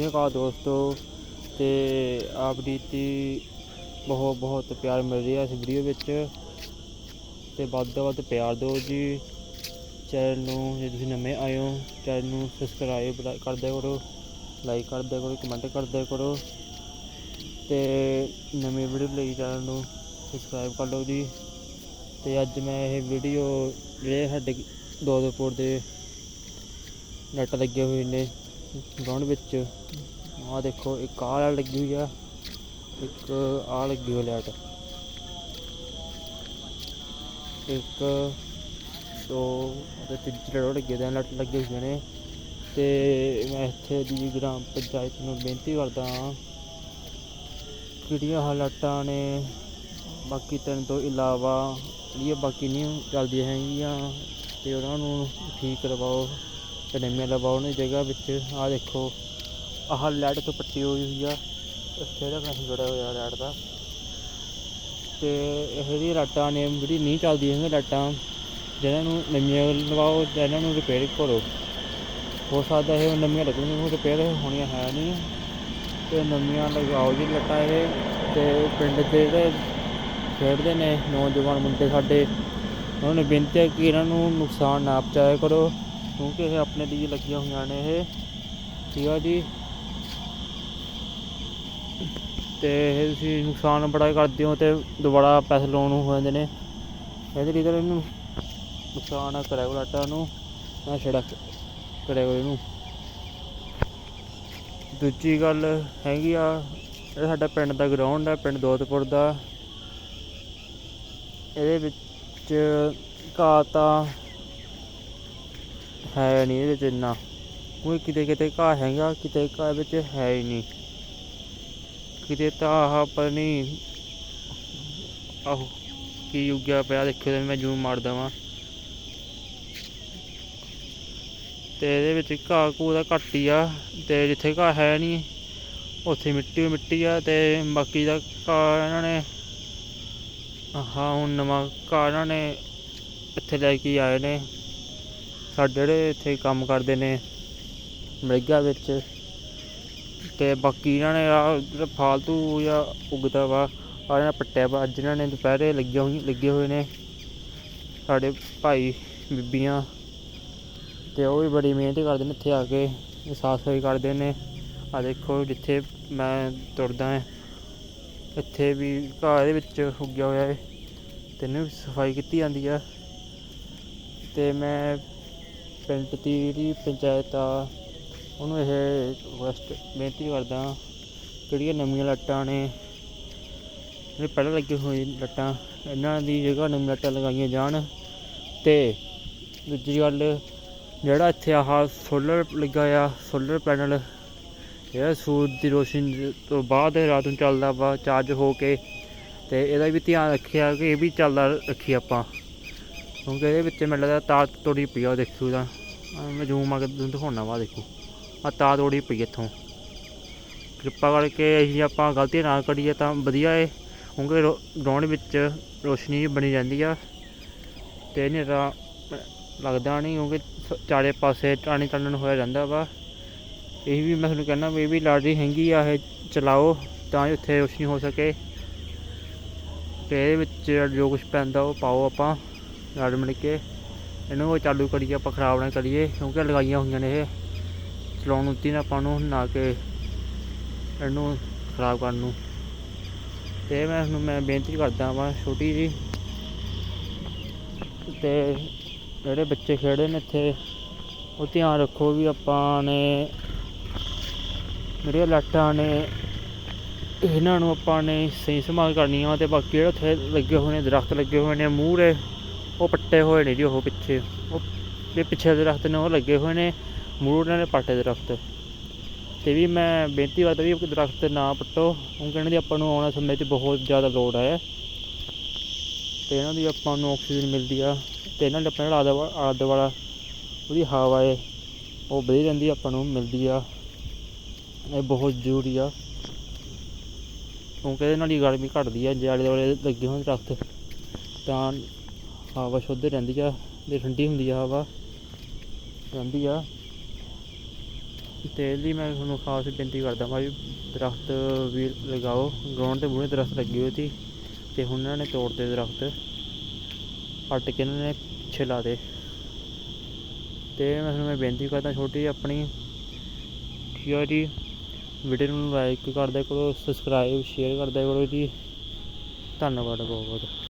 ਸਤਿ ਸ਼੍ਰੀ ਅਕਾਲ ਦੋਸਤੋ ਤੇ ਆਪ ਦੀ ਤੀ ਬਹੁਤ ਬਹੁਤ ਪਿਆਰ ਮਿਲ ਰਿਹਾ ਇਸ ਵੀਡੀਓ ਵਿੱਚ ਤੇ ਵੱਧ ਤੋਂ ਵੱਧ ਪਿਆਰ ਦਿਓ ਜੀ। ਚੈਨਲ ਨੂੰ ਜੇ ਤੁਸੀਂ ਨਵੇਂ ਆਏ ਹੋ ਚੈਨਲ ਨੂੰ ਸਬਸਕ੍ਰਾਈਬ ਕਰ ਦਿਆ ਕਰੋ ਲਾਈਕ ਕਰ ਦਿਆ ਕਰੋ ਕਮੈਂਟ ਕਰ ਦਿਆ ਕਰੋ ਤੇ ਨਵੀਂ ਵੀਡੀਓ ਲਈ ਚੈਨਲ ਨੂੰ ਸਬਸਕ੍ਰਾਈਬ ਕਰ ਲਓ ਜੀ। ਤੇ ਅੱਜ ਮੈਂ ਇਹ ਵੀਡੀਓ ਜਿਹੜੇ ਸਾਡੇ ਦੋਦਪੁਰ ਦੇ ਨੈਟ ਲੱਗੇ ਹੋਏ ਨੇ ਗਰਾਊਂਡ ਵਿੱਚ। ਆਹ ਦੇਖੋ, ਇੱਕ ਆਹ ਲਾਈਟ ਲੱਗੀ ਹੋਈ ਆ, ਇੱਕ ਆਹ ਲੱਗੀ ਹੋਈ ਲਾਈਟ ਇੱਕ, ਦੋ ਅਤੇ ਤੀਜੀ ਲਾਈਟ ਲੱਗੇ ਦੇ ਲਾਈਟ ਲੱਗੇ ਹੋਏ ਨੇ। ਤੇ ਮੈਂ ਇੱਥੇ ਦੀ ਗ੍ਰਾਮ ਪੰਚਾਇਤ ਨੂੰ ਬੇਨਤੀ ਕਰਦਾ ਹਾਂ ਕਿਹੜੀਆਂ ਹਾਲਾਤਾਂ ਨੇ, ਬਾਕੀ ਤਿੰਨ ਤੋਂ ਇਲਾਵਾ, ਜਿਹੜੀਆਂ ਬਾਕੀ ਨਹੀਂ ਚੱਲਦੀਆਂ ਹੈਗੀਆਂ, ਤੇ ਉਹਨਾਂ ਨੂੰ ਠੀਕ ਕਰਵਾਓ। ਤੇ ਨਵੀਆਂ ਲਵਾਓ ਉਹਨਾਂ ਦੀ ਜਗ੍ਹਾ ਵਿੱਚ, ਆਹ ਦੇਖੋ, ਆਹ ਲਾਈਟ ਤੋਂ ਪੱਟੀ ਹੋਈ ਹੋਈ ਆ। ਇੱਥੇ ਦਾ ਕਨੈਕਸ਼ਨ ਜੁੜਿਆ ਹੋਇਆ ਲਾਈਟ ਦਾ। ਤੇ ਇਹਦੀ ਲਾਈਟਾਂ ਨੇ, ਜਿਹੜੀ ਨਹੀਂ ਚੱਲਦੀਆਂ ਹੈਗੀਆਂ ਲਾਈਟਾਂ, ਜਿਹਨਾਂ ਨੂੰ ਨਵੀਆਂ ਲਵਾਓ ਜਾਂ ਇਹਨਾਂ ਨੂੰ ਰਿਪੇਅਰ ਕਰੋ। ਹੋ ਸਕਦਾ ਇਹ ਨਵੀਆਂ ਲੱਗਣਗੀਆਂ ਰਿਪੇਅਰ ਹੋਣੀਆਂ ਹੈ ਨਹੀਂ ਤੇ ਨਵੀਆਂ ਲਗਾਓ ਜੀ ਲਾਈਟਾਂ ਇਹ। ਤੇ ਪਿੰਡ ਦੇ ਜਿਹੜੇ ਖੇਡਦੇ ਨੇ, ਨੌਜਵਾਨ ਮੁੰਡੇ ਸਾਡੇ, ਉਹਨਾਂ ਨੇ ਬੇਨਤੀ ਹੈ ਕਿ ਇਹਨਾਂ ਨੂੰ ਨੁਕਸਾਨ ਨਾ ਪਹੁੰਚਾਇਆ ਕਰੋ। ਕਿਉਂਕਿ ਇਹ ਆਪਣੇ ਲਈ ਲੱਗੀਆਂ ਹੋਈਆਂ ਨੇ ਇਹ। ਠੀਕ ਆ ਜੀ। ਤੇ ਇਹ ਤੁਸੀਂ ਨੁਕਸਾਨ ਬੜਾ ਕਰਦੇ ਹੋ ਤੇ ਦੁਬਾਰਾ ਪੈਸੇ ਲਾਉਣ ਨੂੰ ਹੋ ਜਾਂਦੇ ਨੇ। ਇਹਦੇ ਲਈ ਤਾਂ ਇਹਨੂੰ ਨੁਕਸਾਨ ਆ ਕਰਿਆ ਕਰੋ ਲਾਟਾਂ ਨੂੰ ਨਾ ਛੜਾ ਕਰਿਆ ਨੂੰ ਦੂਜੀ ਗੱਲ ਹੈਗੀ ਆ, ਇਹ ਸਾਡਾ ਪਿੰਡ ਦਾ ਗਰਾਊਂਡ ਹੈ ਪਿੰਡ ਦੋਦਪੁਰ ਦਾ। ਇਹਦੇ ਵਿੱਚ ਘਾਹ ਤਾਂ ਹੈ ਨਹੀਂ ਇਹਦੇ 'ਚ ਇੰਨਾ। ਕੋਈ ਕਿਤੇ ਕਿਤੇ ਘਾਹ ਹੈਗਾ, ਕਿਤੇ ਘਾਹ ਵਿੱਚ ਹੈ ਹੀ ਨਹੀਂ। ਕਿਤੇ ਤਾਂ ਆਹ ਪਰ ਨਹੀਂ ਆਹੋ ਕੀ ਉੱਗਿਆ ਪਿਆ, ਦੇਖਿਓ ਤੇ ਮੈਂ ਜੂਮ ਮਾਰ ਦਵਾਂ। ਤੇ ਇਹਦੇ ਵਿੱਚ ਘਾਹ ਘੂਹ ਦਾ ਘੱਟ ਹੀ ਆ, ਤੇ ਜਿੱਥੇ ਘਾਹ ਹੈ ਨਹੀਂ, ਉੱਥੇ ਮਿੱਟੀ ਮਿੱਟੀ ਆ, ਤੇ ਬਾਕੀ ਦਾ ਘਾਹ ਇਹਨਾਂ ਨੇ ਆਹ, ਹੁਣ ਨਵਾਂ ਘਾਹ ਇਹਨਾਂ ਨੇ ਇੱਥੇ ਲੈ ਕੇ ਆਏ ਨੇ। ਸਾਡੇ ਜਿਹੜੇ ਇੱਥੇ ਕੰਮ ਕਰਦੇ ਨੇ ਮੜੀਗਾ ਵਿੱਚ ਤੇ ਬਾਕੀ ਇਹਨਾਂ ਨੇ ਆ ਜਿਹੜਾ ਫਾਲਤੂ ਜਾਂ ਉਗਦਾ ਵਾ ਆ ਇਹਨਾਂ ਪੱਟਿਆ ਵਾ, ਅੱਜ ਇਹਨਾਂ ਨੇ ਦੁਪਹਿਰੇ ਲੱਗੇ ਹੋਏ ਲੱਗੇ ਹੋਏ ਨੇ। ਸਾਡੇ ਭਾਈ ਬੀਬੀਆਂ ਤੇ ਉਹ ਵੀ ਬੜੀ ਮਿਹਨਤ ਕਰਦੇ ਨੇ ਇੱਥੇ ਆ ਕੇ, ਸਾਫ਼ ਸਫ਼ਾਈ ਕਰਦੇ ਨੇ। ਆ ਦੇਖੋ ਜਿੱਥੇ ਮੈਂ ਤੁਰਦਾ ਹਾਂ, ਇੱਥੇ ਵੀ ਘਾਹ ਦੇ ਵਿੱਚ ਉੱਗਿਆ ਹੋਇਆ ਹੈ ਤੈਨੂੰ ਵੀ ਸਫ਼ਾਈ ਕੀਤੀ ਜਾਂਦੀ ਆ। ਤੇ ਮੈਂ ਪਿੰਡ ਦੀ ਜਿਹੜੀ ਪੰਚਾਇਤ ਆ, ਉਹਨੂੰ ਇਹ ਰਿਕੁਐਸਟ ਬੇਨਤੀ ਕਰਦਾ ਕਿਹੜੀਆਂ ਨਵੀਆਂ ਲੱਟਾਂ ਨੇ ਜਿਹੜੇ ਪਹਿਲਾਂ ਲੱਗੇ ਹੋਈ ਲੱਟਾਂ, ਇਹਨਾਂ ਦੀ ਜਗ੍ਹਾ ਨਵੀਆਂ ਲੱਟਾਂ ਲਗਾਈਆਂ ਜਾਣ ਤੇ ਦੂਜੀ ਗੱਲ, ਜਿਹੜਾ ਇੱਥੇ ਆਹ ਸੋਲਰ ਲੱਗਾ ਆ ਸੋਲਰ ਪੈਨਲ ਇਹ ਸੂਰਜ ਦੀ ਰੋਸ਼ਨੀ ਤੋਂ ਬਾਅਦ ਰਾਤ ਨੂੰ ਚੱਲਦਾ ਵਾ ਚਾਰਜ ਹੋ ਕੇ ਤੇ ਇਹਦਾ ਵੀ ਧਿਆਨ ਰੱਖਿਆ ਕਿ ਇਹ ਵੀ ਚੱਲਦਾ ਰੱਖੀ ਆਪਾਂ, ਕਿਉਂਕਿ ਇਹਦੇ ਵਿੱਚ ਮੈਨੂੰ ਲੱਗਦਾ ਤਾਰ ਤੋੜੀ ਪਈ ਆ, ਉਹ ਦੇਖੋ ਤਾਂ ਮੈਂ ਜ਼ੂਮ ਆ ਕੇ ਤੁਹਾਨੂੰ ਦਿਖਾਉਣਾ ਵਾ, ਦੇਖੋ। ਆ ਤਾਰ ਤੋੜੀ ਪਈ ਇੱਥੋਂ। ਕਿਰਪਾ ਕਰਕੇ ਅਸੀਂ ਆਪਾਂ ਗਲਤੀ ਨਾ ਕਰੀਏ ਤਾਂ ਵਧੀਆ ਏ। ਕਿਉਂਕਿ ਗਰਾਊਂਡ ਵਿੱਚ ਰੋਸ਼ਨੀ ਬਣੀ ਜਾਂਦੀ ਆ। ਤੇ ਹਨੇਰਾ ਲੱਗਦਾ ਨਹੀਂ, ਕਿਉਂਕਿ ਸ- ਚਾਰੇ ਪਾਸੇ ਟਾਣੀ ਟਾਣਨ ਹੋਇਆ ਜਾਂਦਾ ਵਾ। ਇਹ ਵੀ ਮੈਂ ਤੁਹਾਨੂੰ ਕਹਿੰਦਾ ਵੀ ਇਹ ਵੀ ਲਾੜੀ ਹੈਗੀ ਆ, ਇਹ ਚਲਾਓ ਤਾਂ ਜੋ ਉੱਥੇ ਰੋਸ਼ਨੀ ਹੋ ਸਕੇ। ਤੇ ਇਹਦੇ ਵਿੱਚ ਜੋ ਕੁਝ ਪੈਂਦਾ ਉਹ ਪਾਓ ਆਪਾਂ, ਰਲ ਮਿਲ ਕੇ। ਇਹਨੂੰ ਚਾਲੂ ਕਰੀਏ, ਆਪਾਂ ਖਰਾਬ ਨਾ ਕਰੀਏ, ਕਿਉਂਕਿ ਲਗਾਈਆਂ ਹੋਈਆਂ ਨੇ ਇਹ। ਚਲਾਉਣ ਨੂੰ ਤੀ ਨਾ ਆਪਾਂ ਨੂੰ, ਨਾ ਕਿ ਇਹਨੂੰ ਖਰਾਬ ਕਰਨ ਨੂੰ। ਤੇ ਮੈਂ ਤੁਹਾਨੂੰ ਮੈਂ ਬੇਨਤੀ ਕਰਦਾ ਵਾਂ, ਛੋਟੀ ਜੀ। ਤੇ ਜਿਹੜੇ ਬੱਚੇ ਖੇਡਦੇ ਨੇ ਇੱਥੇ, ਉਹ ਧਿਆਨ ਰੱਖੋ ਵੀ ਆਪਾਂ ਨੇ ਜਿਹੜੀਆਂ ਲਾਟਾਂ ਨੇ, ਇਹਨਾਂ ਨੂੰ ਆਪਾਂ ਨੇ ਸਹੀ ਸੰਭਾਲ ਕਰਨੀ ਆ ਤੇ ਬਾਕੀ ਜਿਹੜੇ ਉੱਥੇ ਲੱਗੇ ਹੋਏ ਨੇ, ਦਰਖਤ ਲੱਗੇ ਹੋਏ ਨੇ, ਮੂਹਰੇ ਉਹ ਪੱਟੇ ਹੋਏ ਨੇ ਜੀ ਉਹ ਪਿੱਛੇ। ਉਹ ਜਿਹੜੇ ਪਿੱਛੇ ਦਰਖਤ ਨੇ, ਉਹ ਲੱਗੇ ਹੋਏ ਨੇ ਮੂਹਰੇ ਉਹਨਾਂ ਨੇ ਪੱਟੇ ਦਰਖਤ। ਤੇ ਵੀ ਮੈਂ ਬੇਨਤੀ ਕਰਦਾ ਵੀ ਦਰਖਤ ਨਾ ਪੱਟੋ। ਕਿਉਂਕਿ ਇਹਨਾਂ ਦੀ ਆਪਾਂ ਨੂੰ ਆਉਣ ਵਾਲੇ ਸਮੇਂ 'ਚ ਬਹੁਤ ਜ਼ਿਆਦਾ ਲੋੜ ਹੈ। ਤੇ ਇਹਨਾਂ ਦੀ ਆਪਾਂ ਨੂੰ ਆਕਸੀਜਨ ਮਿਲਦੀ ਆ। ਤੇ ਇਹਨਾਂ ਦੇ ਆਪਣੇ ਜਿਹੜਾ ਆਲਾ ਦੁਆ- ਦੁਆਲਾ ਉਹਦੀ ਹਵਾ ਹੈ, ਉਹ ਵਧੀਆ ਰਹਿੰਦੀ ਆਪਾਂ ਨੂੰ ਮਿਲਦੀ ਆ। ਇਹ ਬਹੁਤ ਜ਼ਰੂਰੀ ਆ। ਕਿਉਂਕਿ ਇਹਦੇ ਨਾਲ ਹੀ ਗਰਮੀ ਘਟਦੀ ਆ ਜੇ ਆਲੇ ਦੁਆਲੇ ਲੱਗੇ ਹੋਣ ਦਰਖਤ। ਤਾਂ ਹਵਾ ਸ਼ੁੱਧ ਰਹਿੰਦੀ ਆ। ਤੇ ਠੰਡੀ ਹੁੰਦੀ ਆ ਹਵਾ, ਰਹਿੰਦੀ ਆ। ਤੇ ਇਹਦੀ ਮੈਂ ਤੁਹਾਨੂੰ ਖਾਸ ਬੇਨਤੀ ਕਰਦਾ ਮੈਂ ਵੀ ਦਰਖਤ ਵੀ ਲਗਾਓ। ਗਰਾਊਂਡ 'ਤੇ ਮੂਹਰੇ ਦਰਖਤ ਲੱਗੇ ਹੋਏ ਸੀ ਤੇ ਹੁਣ ਇਹਨਾਂ ਨੇ ਤੋੜਦੇ ਦਰਖਤ। ਪੱਟ ਕੇ ਇਹਨਾਂ ਨੇ ਪਿੱਛੇ ਲਾ ਦੇ ਤੇ ਮੈਂ ਤੁਹਾਨੂੰ ਮੈਂ ਬੇਨਤੀ ਕਰਦਾ ਛੋਟੀ ਜਿਹੀ ਆਪਣੀ ਠੀਕ ਆ ਜੀ। ਵੀਡੀਓ ਨੂੰ ਲਾਈਕ ਕਰਦਿਆ ਕਰੋ ਸਬਸਕ੍ਰਾਈਬ ਸ਼ੇਅਰ ਕਰਦਿਆ ਕਰੋ ਜੀ। ਧੰਨਵਾਦ ਬਹੁਤ ਬਹੁਤ